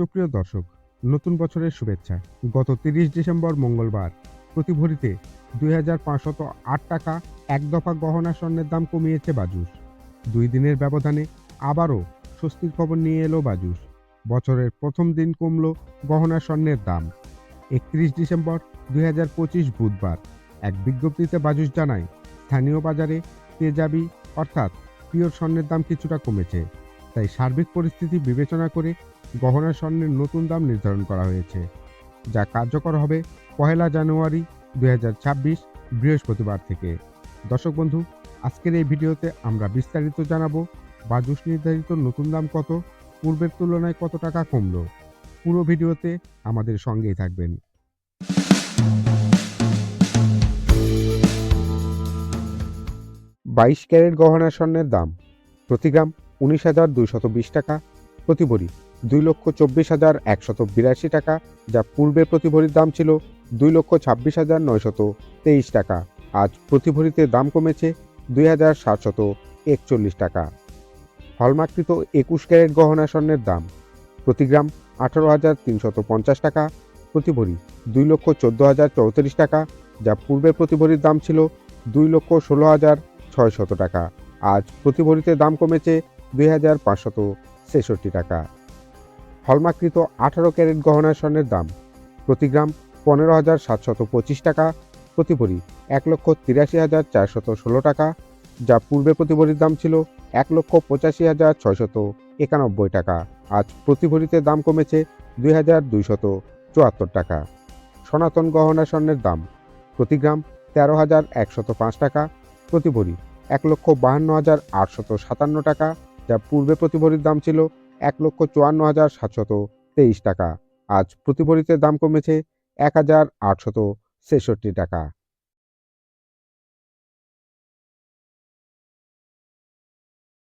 সুপ্রিয় দর্শক, নতুন বছরের শুভেচ্ছা। গত তিরিশ ডিসেম্বর মঙ্গলবার প্রতি ভরিতে দুই হাজার পাঁচশত আট টাকা এক দফা গহনা স্বর্ণের দাম কমিয়েছে বাজুস দুই দিনের ব্যবধানে আবারও স্বস্তির খবর নিয়ে এলো বাজুস বছরের প্রথম দিন কমল গহনা স্বর্ণের দাম। একত্রিশ ডিসেম্বর দুই হাজার পঁচিশ বুধবার, এক বিজ্ঞপ্তিতে বাজুস জানায়, স্থানীয় বাজারে তেজাবি অর্থাৎ পিওর স্বর্ণের দাম কিছুটা কমেছে। তাই সার্বিক পরিস্থিতি বিবেচনা করে গহনা স্বর্ণের নতুন দাম নির্ধারণ করা হয়েছে, যা কার্যকর হবে পহেলা জানুয়ারি দু হাজার ছাব্বিশ বৃহস্পতিবার থেকে। দর্শক বন্ধু, আজকের এই ভিডিওতে আমরা বিস্তারিত জানাব বাজুস নির্ধারিত নতুন দাম কত, পূর্বের তুলনায় কত টাকা কমলো। পুরো ভিডিওতে আমাদের সঙ্গেই থাকবেন। বাইশ ক্যারেট গহনা স্বর্ণের দাম প্রতি গ্রাম উনিশ হাজার দুইশত বিশ টাকা প্রতি ভরি দুই লক্ষ চব্বিশ হাজার একশত বিরাশি টাকা, যা পূর্বে প্রতি ভরির দাম ছিল দুই লক্ষ ছাব্বিশ হাজার নয়শত তেইশ টাকা। আজ প্রতি ভরিতে দাম কমেছে দুই হাজার সাতশত একচল্লিশ টাকা। হলমার্ককৃত একুশ ক্যারেট গহনা স্বর্ণের দাম, প্রতি গ্রাম আঠারো হাজার তিনশত পঞ্চাশ টাকা প্রতি ভরি দুই লক্ষ চোদ্দ হাজার চৌত্রিশ টাকা, যা পূর্বে প্রতি ভরির দাম ছিল দুই লক্ষ ষোলো হাজার ছয়শত টাকা। আজ প্রতি ভরিতে দাম কমেছে দুই হাজার পাঁচশত ছেষট্টি টাকা। হলমার্ককৃত আঠারো ক্যারেট গহনা স্বর্ণের দাম। প্রতি গ্রাম পনেরো হাজার সাতশত পঁচিশ টাকা, প্রতি ভরি এক লক্ষ তিরাশি হাজার চারশত ষোলো টাকা, যা পূর্বে প্রতি ভরির দাম ছিল এক লক্ষ পঁচাশি হাজার ছয়শত একানব্বই টাকা। আজ প্রতি ভরিতে দাম কমেছে দুই হাজার দুইশত চুয়াত্তর টাকা। সনাতন গহনা স্বর্ণের দাম প্রতি গ্রাম তেরো হাজার একশত পাঁচ টাকা, প্রতি ভরি এক লক্ষ বাহান্ন হাজার আটশত সাতান্ন টাকা, যা পূর্বে প্রতি ভরির দাম ছিল এক লক্ষ চুয়ান্ন হাজার সাতশত তেইশ টাকা। আজ প্রতি ভরিতে দাম কমেছে এক হাজার আটশত ছেষট্টি টাকা।